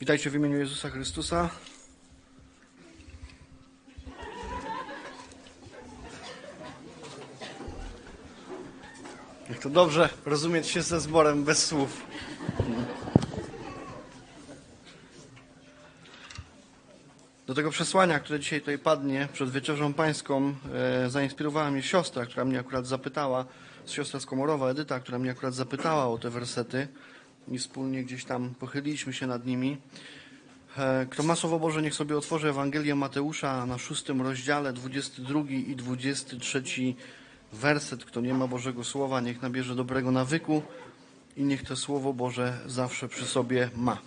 Witajcie w imieniu Jezusa Chrystusa. Jak to dobrze rozumieć się ze zborem bez słów. Do tego przesłania, które dzisiaj tutaj padnie przed wieczerzą pańską, e, zainspirowała mnie siostra, która mnie akurat zapytała, siostra z Komorowa, Edyta, która mnie akurat zapytała o te wersety i wspólnie gdzieś tam pochyliliśmy się nad nimi. E, Kto ma Słowo Boże, niech sobie otworzy Ewangelię Mateusza na szóstym rozdziale, 22 i 23 werset. Kto nie ma Bożego Słowa, niech nabierze dobrego nawyku i niech to Słowo Boże zawsze przy sobie ma.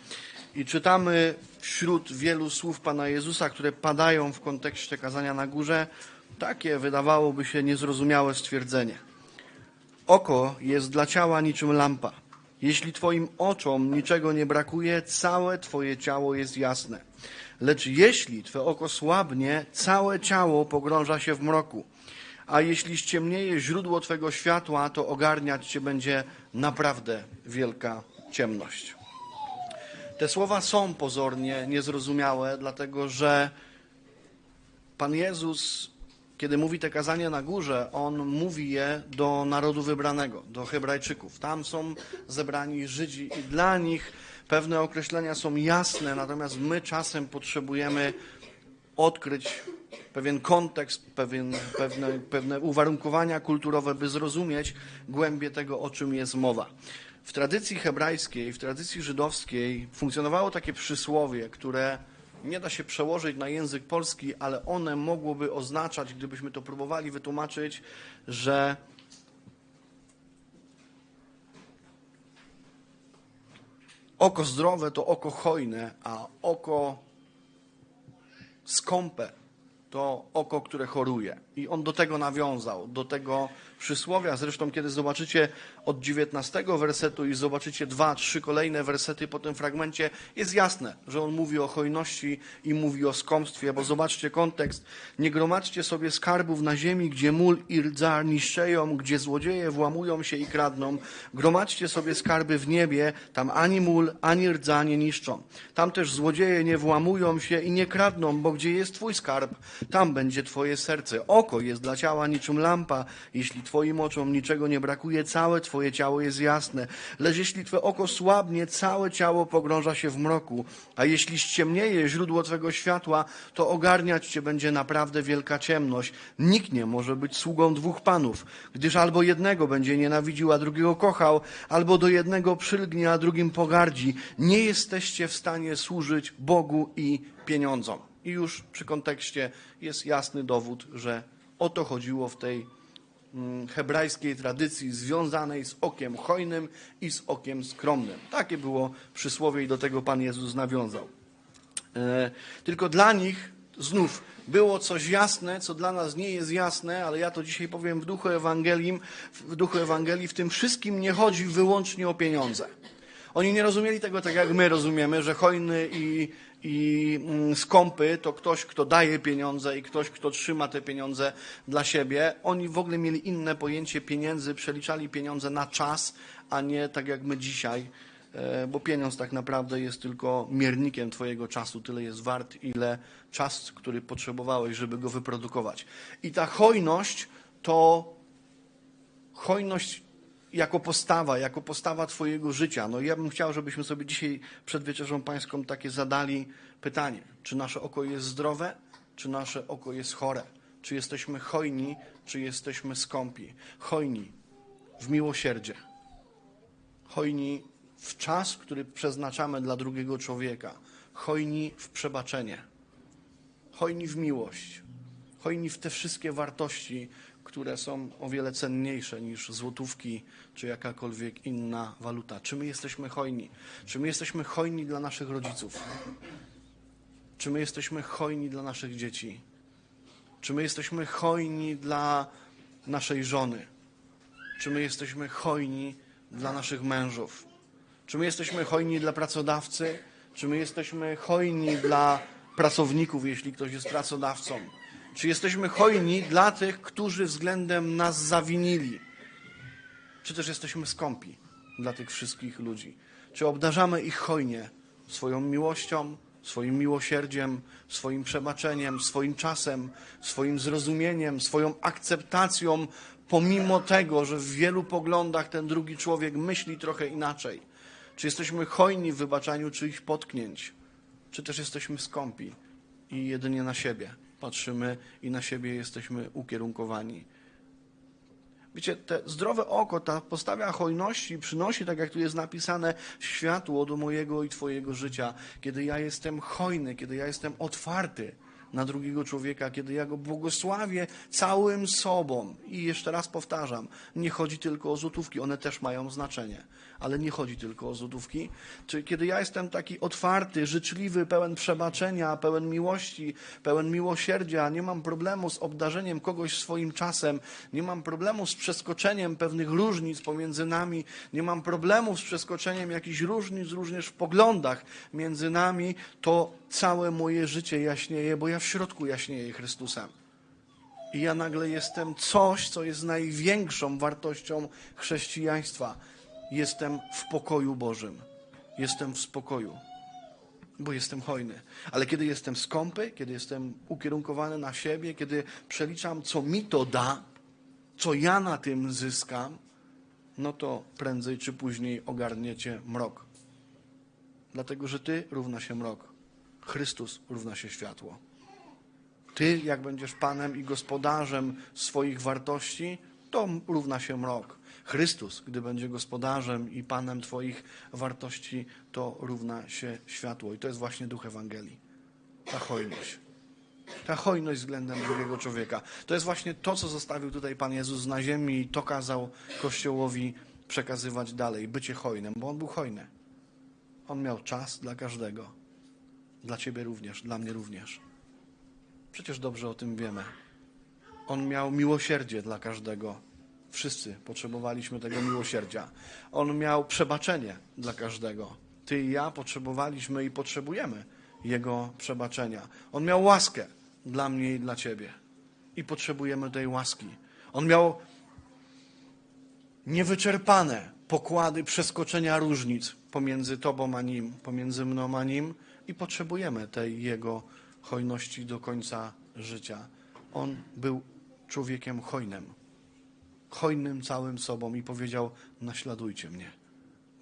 I czytamy wśród wielu słów Pana Jezusa, które padają w kontekście kazania na górze, takie wydawałoby się niezrozumiałe stwierdzenie. Oko jest dla ciała niczym lampa. Jeśli Twoim oczom niczego nie brakuje, całe Twoje ciało jest jasne. Lecz jeśli Twe oko słabnie, całe ciało pogrąża się w mroku. A jeśli ściemnieje źródło Twego światła, to ogarniać Cię będzie naprawdę wielka ciemność. Te słowa są pozornie niezrozumiałe, dlatego że Pan Jezus, kiedy mówi te kazania na górze, on mówi je do narodu wybranego, do Hebrajczyków. Tam są zebrani Żydzi i dla nich pewne określenia są jasne, natomiast my czasem potrzebujemy odkryć pewien kontekst, pewien, pewne, pewne uwarunkowania kulturowe, by zrozumieć głębię tego, o czym jest mowa. W tradycji hebrajskiej, w tradycji żydowskiej funkcjonowało takie przysłowie, które nie da się przełożyć na język polski, ale one mogłoby oznaczać, gdybyśmy to próbowali wytłumaczyć, że oko zdrowe to oko hojne, a oko skąpe to oko, które choruje. I on do tego nawiązał, do tego przysłowia. Zresztą, kiedy zobaczycie od 19 wersetu i zobaczycie dwa, trzy kolejne wersety po tym fragmencie, jest jasne, że on mówi o hojności i mówi o skąpstwie, bo zobaczcie kontekst. Nie gromadźcie sobie skarbów na ziemi, gdzie mól i rdza niszczeją, gdzie złodzieje włamują się i kradną. Gromadźcie sobie skarby w niebie, tam ani mól, ani rdza nie niszczą. Tam też złodzieje nie włamują się i nie kradną, bo gdzie jest twój skarb, tam będzie twoje serce. Oko jest dla ciała niczym lampa. Jeśli twoim oczom niczego nie brakuje, całe twoje ciało jest jasne. Lecz jeśli twoje oko słabnie, całe ciało pogrąża się w mroku. A jeśli ściemnieje źródło twego światła, to ogarniać cię będzie naprawdę wielka ciemność. Nikt nie może być sługą dwóch panów, gdyż albo jednego będzie nienawidził, a drugiego kochał, albo do jednego przylgnie, a drugim pogardzi. Nie jesteście w stanie służyć Bogu i pieniądzom. I już przy kontekście jest jasny dowód, że o to chodziło w tej mm, hebrajskiej tradycji związanej z okiem hojnym i z okiem skromnym. Takie było przysłowie i do tego Pan Jezus nawiązał. E, Tylko dla nich znów było coś jasne, co dla nas nie jest jasne, ale ja to dzisiaj powiem w duchu Ewangelii, w duchu Ewangelii, w tym wszystkim nie chodzi wyłącznie o pieniądze. Oni nie rozumieli tego tak, jak my rozumiemy, że hojny i, i mm, skąpy to ktoś, kto daje pieniądze i ktoś, kto trzyma te pieniądze dla siebie. Oni w ogóle mieli inne pojęcie pieniędzy, przeliczali pieniądze na czas, a nie tak jak my dzisiaj, e, bo pieniądz tak naprawdę jest tylko miernikiem Twojego czasu. Tyle jest wart, ile czas, który potrzebowałeś, żeby go wyprodukować. I ta hojność to hojność jako postawa, jako postawa Twojego życia. No ja bym chciał, żebyśmy sobie dzisiaj przed wieczerzą pańską takie zadali pytanie. Czy nasze oko jest zdrowe, czy nasze oko jest chore? Czy jesteśmy hojni, czy jesteśmy skąpi? Hojni w miłosierdzie. Hojni w czas, który przeznaczamy dla drugiego człowieka. Hojni w przebaczenie. Hojni w miłość. Hojni w te wszystkie wartości, które są o wiele cenniejsze niż złotówki czy jakakolwiek inna waluta. Czy my jesteśmy hojni? Czy my jesteśmy hojni dla naszych rodziców? Czy my jesteśmy hojni dla naszych dzieci? Czy my jesteśmy hojni dla naszej żony? Czy my jesteśmy hojni dla naszych mężów? Czy my jesteśmy hojni dla pracodawcy? Czy my jesteśmy hojni dla pracowników, jeśli ktoś jest pracodawcą? Czy jesteśmy hojni dla tych, którzy względem nas zawinili? Czy też jesteśmy skąpi dla tych wszystkich ludzi? Czy obdarzamy ich hojnie swoją miłością, swoim miłosierdziem, swoim przebaczeniem, swoim czasem, swoim zrozumieniem, swoją akceptacją, pomimo tego, że w wielu poglądach ten drugi człowiek myśli trochę inaczej. Czy jesteśmy hojni w wybaczaniu czyichś potknięć, czy też jesteśmy skąpi i jedynie na siebie patrzymy i na siebie jesteśmy ukierunkowani. Wiecie, te zdrowe oko, ta postawa hojności przynosi, tak jak tu jest napisane, światło do mojego i Twojego życia. Kiedy ja jestem hojny, kiedy ja jestem otwarty na drugiego człowieka, kiedy ja go błogosławię całym sobą. I jeszcze raz powtarzam, nie chodzi tylko o złotówki, one też mają znaczenie, ale nie chodzi tylko o złotówki. Czy kiedy ja jestem taki otwarty, życzliwy, pełen przebaczenia, pełen miłości, pełen miłosierdzia, nie mam problemu z obdarzeniem kogoś swoim czasem, nie mam problemu z przeskoczeniem pewnych różnic pomiędzy nami, nie mam problemu z przeskoczeniem jakichś różnic również w poglądach między nami, to całe moje życie jaśnieje, bo ja w środku jaśnieję Chrystusem. I ja nagle jestem coś, co jest największą wartością chrześcijaństwa. Jestem w pokoju Bożym. Jestem w spokoju, bo jestem hojny. Ale kiedy jestem skąpy, kiedy jestem ukierunkowany na siebie, kiedy przeliczam, co mi to da, co ja na tym zyskam, no to prędzej czy później ogarniecie mrok. Dlatego, że ty równa się mrok. Chrystus równa się światło. Ty, jak będziesz Panem i gospodarzem swoich wartości, to równa się mrok. Chrystus, gdy będzie gospodarzem i Panem Twoich wartości, to równa się światło. I to jest właśnie duch Ewangelii. Ta hojność. Ta hojność względem drugiego człowieka. To jest właśnie to, co zostawił tutaj Pan Jezus na ziemi i to kazał Kościołowi przekazywać dalej. Bycie hojnym, bo On był hojny. On miał czas dla każdego. Dla Ciebie również, dla mnie również. Przecież dobrze o tym wiemy. On miał miłosierdzie dla każdego. Wszyscy potrzebowaliśmy tego miłosierdzia. On miał przebaczenie dla każdego. Ty i ja potrzebowaliśmy i potrzebujemy Jego przebaczenia. On miał łaskę dla mnie i dla Ciebie. I potrzebujemy tej łaski. On miał niewyczerpane pokłady przeskoczenia różnic pomiędzy Tobą a Nim, pomiędzy mną a Nim i potrzebujemy tej Jego hojności do końca życia. On był człowiekiem hojnym, hojnym całym sobą i powiedział: Naśladujcie mnie,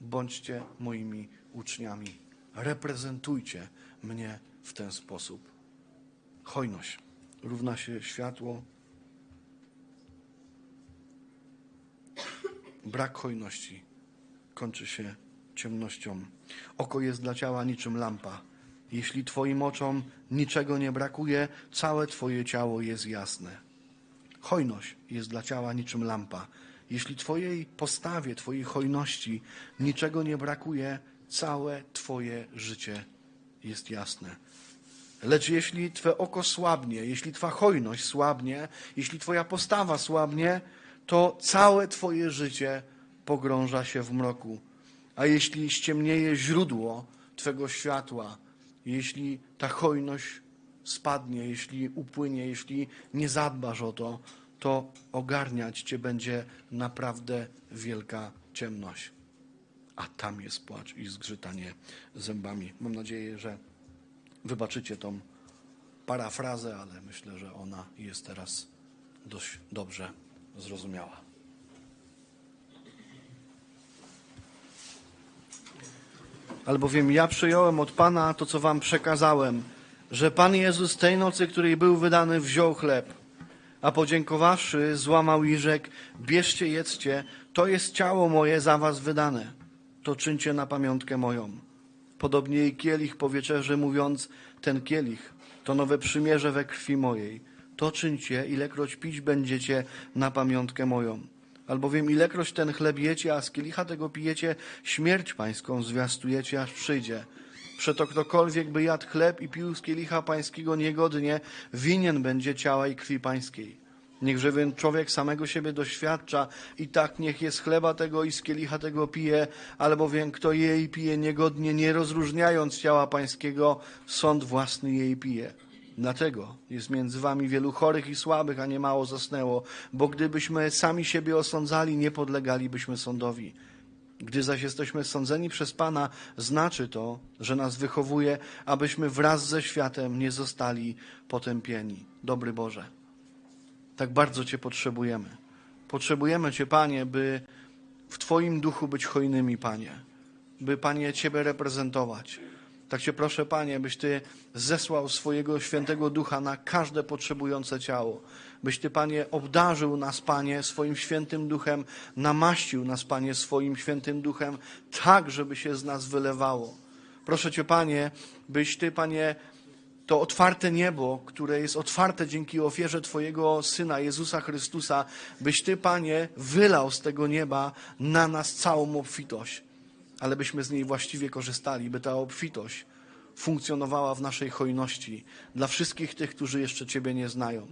bądźcie moimi uczniami, reprezentujcie mnie w ten sposób. Hojność równa się światło. Brak hojności kończy się ciemnością. Oko jest dla ciała niczym lampa. Jeśli Twoim oczom niczego nie brakuje, całe Twoje ciało jest jasne. Hojność jest dla ciała niczym lampa. Jeśli Twojej postawie, Twojej hojności niczego nie brakuje, całe Twoje życie jest jasne. Lecz jeśli Twe oko słabnie, jeśli Twa hojność słabnie, jeśli Twoja postawa słabnie, to całe Twoje życie pogrąża się w mroku. A jeśli ściemnieje źródło Twego światła, jeśli ta hojność spadnie, jeśli upłynie, jeśli nie zadbasz o to, to ogarniać Cię będzie naprawdę wielka ciemność. A tam jest płacz i zgrzytanie zębami. Mam nadzieję, że wybaczycie tą parafrazę, ale myślę, że ona jest teraz dość dobrze zrozumiała. Albowiem ja przyjąłem od Pana to, co wam przekazałem, że Pan Jezus tej nocy, której był wydany, wziął chleb, a podziękowawszy, złamał i rzekł, bierzcie, jedzcie, to jest ciało moje za was wydane, to czyńcie na pamiątkę moją. Podobnie i kielich po wieczerzy, mówiąc, ten kielich to nowe przymierze we krwi mojej. To czyńcie, ilekroć pić będziecie na pamiątkę moją. Albowiem ilekroć ten chleb jecie, a z kielicha tego pijecie, śmierć pańską zwiastujecie, aż przyjdzie. Przeto ktokolwiek by jadł chleb i pił z kielicha pańskiego niegodnie, winien będzie ciała i krwi pańskiej. Niechże więc człowiek samego siebie doświadcza i tak niech jest chleba tego i z kielicha tego pije, albowiem kto je i pije niegodnie, nie rozróżniając ciała pańskiego, sąd własny jej pije. Dlatego jest między wami wielu chorych i słabych, a nie mało zasnęło, bo gdybyśmy sami siebie osądzali, nie podlegalibyśmy sądowi. Gdy zaś jesteśmy sądzeni przez Pana, znaczy to, że nas wychowuje, abyśmy wraz ze światem nie zostali potępieni. Dobry Boże, tak bardzo Cię potrzebujemy. Potrzebujemy Cię, Panie, by w Twoim duchu być hojnymi, Panie, by, Panie, Ciebie reprezentować. Tak Cię proszę, Panie, byś Ty zesłał swojego świętego ducha na każde potrzebujące ciało. Byś Ty, Panie, obdarzył nas, Panie, swoim świętym duchem, namaścił nas, Panie, swoim świętym duchem, tak, żeby się z nas wylewało. Proszę Cię, Panie, byś Ty, Panie, to otwarte niebo, które jest otwarte dzięki ofierze Twojego Syna Jezusa Chrystusa, byś Ty, Panie, wylał z tego nieba na nas całą obfitość, ale byśmy z niej właściwie korzystali, by ta obfitość funkcjonowała w naszej hojności dla wszystkich tych, którzy jeszcze Ciebie nie znają.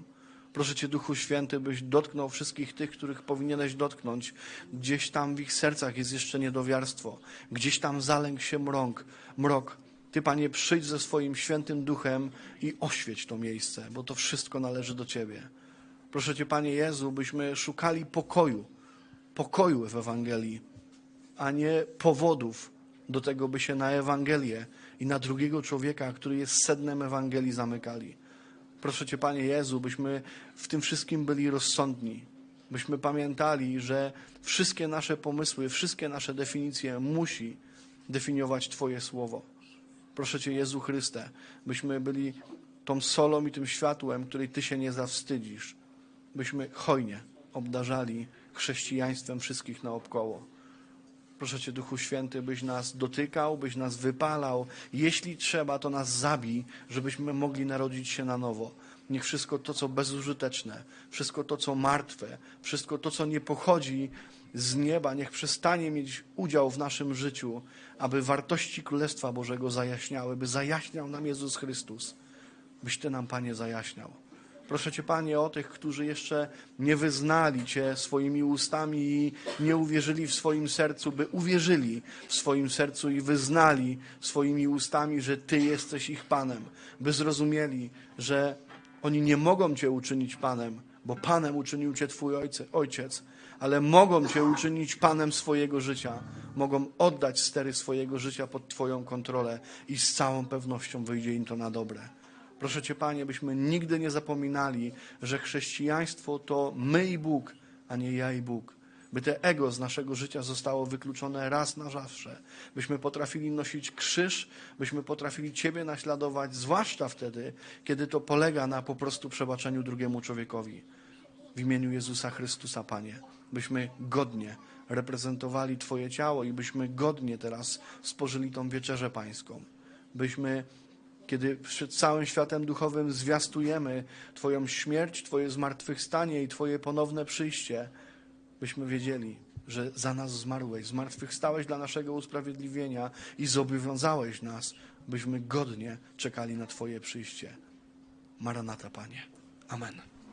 Proszę Cię, Duchu Święty, byś dotknął wszystkich tych, których powinieneś dotknąć. Gdzieś tam w ich sercach jest jeszcze niedowiarstwo, gdzieś tam zalękł się mrok, mrok. Ty, Panie, przyjdź ze swoim świętym duchem i oświeć to miejsce, bo to wszystko należy do Ciebie. Proszę Cię, Panie Jezu, byśmy szukali pokoju, pokoju w Ewangelii, a nie powodów do tego, by się na Ewangelię i na drugiego człowieka, który jest sednem Ewangelii, zamykali. Proszę Cię, Panie Jezu, byśmy w tym wszystkim byli rozsądni, byśmy pamiętali, że wszystkie nasze pomysły, wszystkie nasze definicje musi definiować Twoje słowo. Proszę Cię, Jezu Chryste, byśmy byli tą solą i tym światłem, której Ty się nie zawstydzisz, byśmy hojnie obdarzali chrześcijaństwem wszystkich naokoło. Proszę Cię, Duchu Święty, byś nas dotykał, byś nas wypalał. Jeśli trzeba, to nas zabij, żebyśmy mogli narodzić się na nowo. Niech wszystko to, co bezużyteczne, wszystko to, co martwe, wszystko to, co nie pochodzi z nieba, niech przestanie mieć udział w naszym życiu, aby wartości Królestwa Bożego zajaśniały, by zajaśniał nam Jezus Chrystus. Byś Ty nam, Panie, zajaśniał. Proszę Cię, Panie, o tych, którzy jeszcze nie wyznali Cię swoimi ustami i nie uwierzyli w swoim sercu, by uwierzyli w swoim sercu i wyznali swoimi ustami, że Ty jesteś ich Panem, by zrozumieli, że oni nie mogą Cię uczynić Panem, bo Panem uczynił Cię Twój Ojciec, ale mogą Cię uczynić Panem swojego życia, mogą oddać stery swojego życia pod Twoją kontrolę i z całą pewnością wyjdzie im to na dobre. Proszę Cię, Panie, byśmy nigdy nie zapominali, że chrześcijaństwo to my i Bóg, a nie ja i Bóg. By te ego z naszego życia zostało wykluczone raz na zawsze. Byśmy potrafili nosić krzyż, byśmy potrafili Ciebie naśladować, zwłaszcza wtedy, kiedy to polega na po prostu przebaczeniu drugiemu człowiekowi. W imieniu Jezusa Chrystusa, Panie, byśmy godnie reprezentowali Twoje ciało i byśmy godnie teraz spożyli tą wieczerzę pańską. Byśmy kiedy przed całym światem duchowym zwiastujemy Twoją śmierć, Twoje zmartwychwstanie i Twoje ponowne przyjście, byśmy wiedzieli, że za nas zmarłeś, zmartwychwstałeś dla naszego usprawiedliwienia i zobowiązałeś nas, byśmy godnie czekali na Twoje przyjście. Maranata, Panie. Amen.